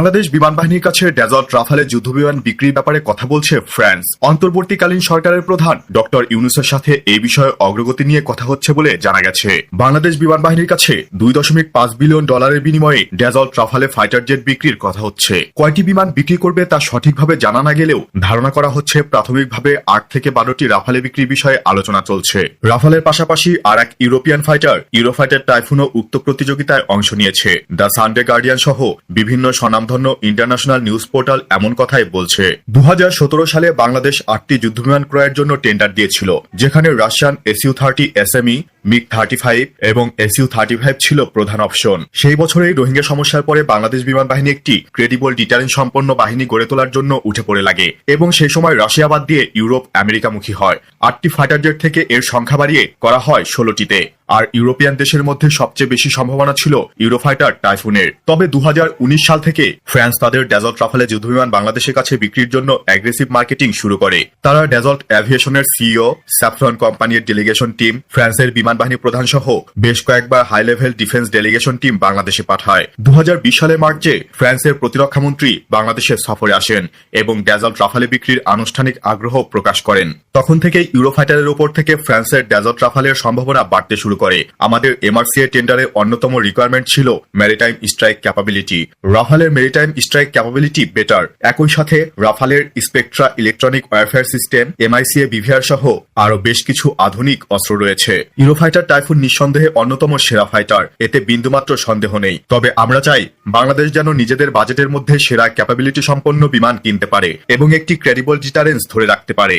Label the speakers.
Speaker 1: বাংলাদেশ বিমান বাহিনীর কাছে ডেজল্ট রাফালে যুদ্ধবিমান বিক্রির ব্যাপারে কথা বলছে ফ্রান্স। অন্তর্বর্তীকালীন সরকারের প্রধান ডক্টর ইউনুসের সাথে এই বিষয়ে অগ্রগতি নিয়ে কথা হচ্ছে বলে জানা গেছে। বাংলাদেশ বিমান বাহিনীর কাছে দুই দশমিক পাঁচ বিলিয়ন ডলারের বিনিময়ে ডেজল্ট রাফালে ফাইটার জেট বিক্রির কথা হচ্ছে। কয়টি বিমান বিক্রি করবে তা সঠিকভাবে জানা না গেলেও ধারণা করা হচ্ছে প্রাথমিকভাবে আট থেকে বারোটি রাফালে বিক্রির বিষয়ে আলোচনা চলছে। রাফালের পাশাপাশি আর এক ইউরোপিয়ান ফাইটার, ইউরোফাইটার টাইফুনও উক্ত প্রতিযোগিতায় অংশ নিয়েছে। দ্য সানডে গার্ডিয়ান সহ বিভিন্ন স্বনামধন্য ইন্টারন্যাশনাল নিউজ পোর্টাল এমন কথাই বলছে। দু সালে বাংলাদেশ আটটি যুদ্ধবিমান ক্রয়ের জন্য টেন্ডার দিয়েছিল, যেখানে Russian SU thirty SME, MiG thirty five এবং এসইউ থার্টি ফাইভ ছিল প্রধান অপশন। সেই বছরেই রোহিঙ্গা সমস্যার পরে বাংলাদেশ বিমান বাহিনী একটি ক্রেডিবল ডিটারেন্ট সম্পন্ন বাহিনী গড়ে তোলার জন্য উঠে পড়ে লাগে এবং সেই সময় রাশিয়া বাদ দিয়ে ইউরোপ আমেরিকামুখী হয়। আটটি ফাইটার জেট থেকে এর সংখ্যা বাড়িয়ে করা হয় ষোলোটিতে। আর ইউরোপিয়ান দেশের মধ্যে সবচেয়ে বেশি সম্ভাবনা ছিল ইউরোফাইটার টাইফুনের। তবে দু হাজার উনিশ সাল থেকে ফ্রান্স তাদের ডেজল্ট রাফালে যুদ্ধবিমান বাংলাদেশের কাছে বিক্রির জন্য অ্যাগ্রেসিভ মার্কেটিং শুরু করে। তারা ডেজল্ট অ্যাভিয়েশনের সিইও, স্যাফরন কোম্পানির ডেলিগেশন টিম ফ্রান্সের বিমান বাহিনী প্রধান সহ বেশ কয়েকবার high level defence delegation team বাংলাদেশে পাঠায়। দু সালে মার্চে ফ্রান্সের প্রতিরক্ষা মন্ত্রী বাংলাদেশে সফরে আসেন এবং ডেজল্ট রাফালে বিক্রির আনুষ্ঠানিক আগ্রহ প্রকাশ করেন। তখন থেকেই ইউরোফাইটারের উপর থেকে ফ্রান্সের ডেজল্ট রাফালের সম্ভাবনা বাড়তে শুরু করে। আমাদের এমআরসিএ টেন্ডারের অন্যতম রিকোয়ারমেন্ট ছিল ম্যারিটাইম স্ট্রাইক ক্যাপাবিলিটি রাফালের মেরিটাইম স্ট্রাইক ক্যাপাবিলিটি বেটার একই সাথে রাফালের Spectra electronic warfare system MICA BVR সহ আরও বেশ কিছু আধুনিক অস্ত্র রয়েছে। ইউরোফাইটার টাইফুন নিঃসন্দেহে অন্যতম সেরা ফাইটার এতে বিন্দুমাত্র সন্দেহ নেই। তবে আমরা চাই বাংলাদেশ যেন নিজেদের বাজেটের মধ্যে সেরা ক্যাপাবিলিটি সম্পন্ন বিমান কিনতে পারে এবং একটি ক্রেডিবল ডিটারেন্স ধরে রাখতে পারে।